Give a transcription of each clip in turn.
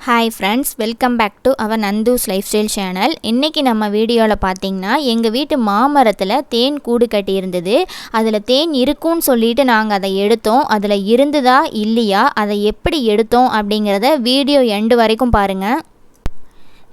Hi friends welcome back to our Nandhu's life style இன்றைக்கி நம்ம வீடியோவில் பார்த்தீங்கன்னா எங்கள் வீட்டு மாமரத்தில் தேன் கூடு கட்டியிருந்தது அதில் தேன் இருக்கும்னு சொல்லிட்டு நாங்கள் அதை எடுத்தோம். அதில் இருந்ததா இல்லையா? அதை எப்படி எடுத்தோம் அப்படிங்கிறத வீடியோ எண்டு வரைக்கும் பாருங்கள்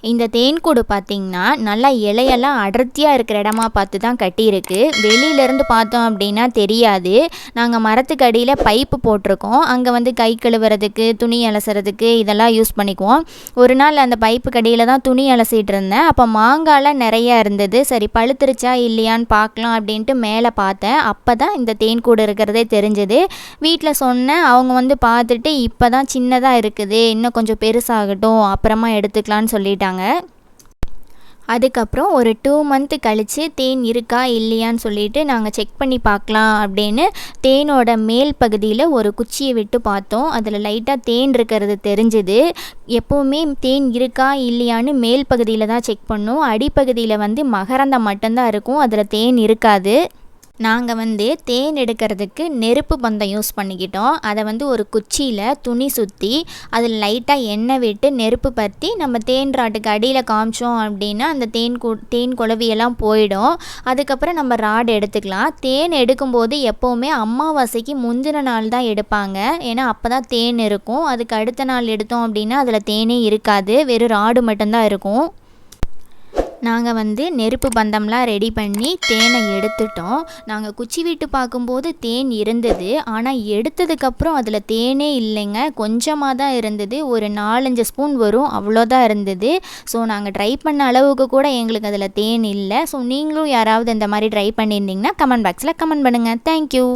இந்த தேன்கூடு பார்த்திங்கன்னா நல்லா இலையெல்லாம் அடர்த்தியாக இருக்கிற இடமா பார்த்து தான் கட்டியிருக்கு. வெளியிலேருந்து பார்த்தோம் அப்படின்னா தெரியாது. நாங்கள் மரத்துக்கு அடியில் பைப்பு போட்டிருக்கோம். அங்கே வந்து கை கழுவுறதுக்கு துணி அலசுறதுக்கு இதெல்லாம் யூஸ் பண்ணிக்குவோம். ஒரு நாள் அந்த பைப்பு கடியில் தான் துணி அலசிட்டு இருந்தேன். அப்போ மாங்காலாம் நிறையா இருந்தது. சரி பழுத்துருச்சா இல்லையான்னு பார்க்கலாம் அப்படின்ட்டு மேலே பார்த்தேன். அப்போ தான் இந்த தேன்கூடு இருக்கிறதே தெரிஞ்சது. வீட்டில் சொன்னேன். அவங்க வந்து பார்த்துட்டு இப்போ தான் சின்னதாக இருக்குது. இன்னும் கொஞ்சம் பெருசாகட்டும். அப்புறமா எடுத்துக்கலான்னு சொல்லிட்டாங்க அதுக்கப்புறம் ஒரு டூ மந்த்து கழித்து தேன் இருக்கா இல்லையான்னு சொல்லிட்டு நாங்கள் செக் பண்ணி பார்க்கலாம் அப்படின்னு தேனோட மேல் பகுதியில் ஒரு குச்சியை விட்டு பார்த்தோம். அதில் லைட்டாக தேன் இருக்கிறது தெரிஞ்சுது. எப்போவுமே தேன் இருக்கா இல்லையான்னு மேல் பகுதியில் தான் செக் பண்ணோம். அடிப்பகுதியில் வந்து மகரந்தம் மட்டும்தான் இருக்கும். அதில் தேன் இருக்காது. நாங்கள் வந்து தேன் எடுக்கிறதுக்கு நெருப்பு பந்தம் யூஸ் பண்ணிக்கிட்டோம். அதை வந்து ஒரு குச்சியில் துணி சுற்றி அதில் லைட்டாக எண்ணெய் விட்டு நெருப்பு பற்றி நம்ம தேன் ராட்டுக்கு அடியில் காமிச்சோம் அப்படின்னா அந்த தேன் கு தேன் குழவியெல்லாம் போயிடும். அதுக்கப்புறம் நம்ம ராடு எடுத்துக்கலாம். தேன் எடுக்கும்போது எப்போவுமே அமாவாசைக்கு முந்தின நாள் தான் எடுப்பாங்க. ஏன்னா அப்போ தான் தேன் இருக்கும். அதுக்கு அடுத்த நாள் எடுத்தோம் அப்படின்னா அதில் தேனே இருக்காது. வெறும் ராடு மட்டும்தான் இருக்கும். நாங்கள் வந்து நெருப்பு பந்தம்லாம் ரெடி பண்ணி தேனை எடுத்துட்டோம். நாங்கள் குச்சி விட்டு பார்க்கும்போது தேன் இருந்தது. ஆனால் எடுத்ததுக்கப்புறம் அதில் தேனே இல்லைங்க. கொஞ்சமாக தான் இருந்தது. ஒரு நாலஞ்சு ஸ்பூன் வரும். அவ்வளோதான் இருந்தது. ஸோ நாங்கள் ட்ரை பண்ண அளவுக்கு கூட எங்களுக்கு அதில் தேன் இல்லை. ஸோ நீங்களும் யாராவது இந்த மாதிரி ட்ரை பண்ணியிருந்தீங்கன்னா கமெண்ட் பாக்ஸில் கமெண்ட் பண்ணுங்கள் தேங்க்யூ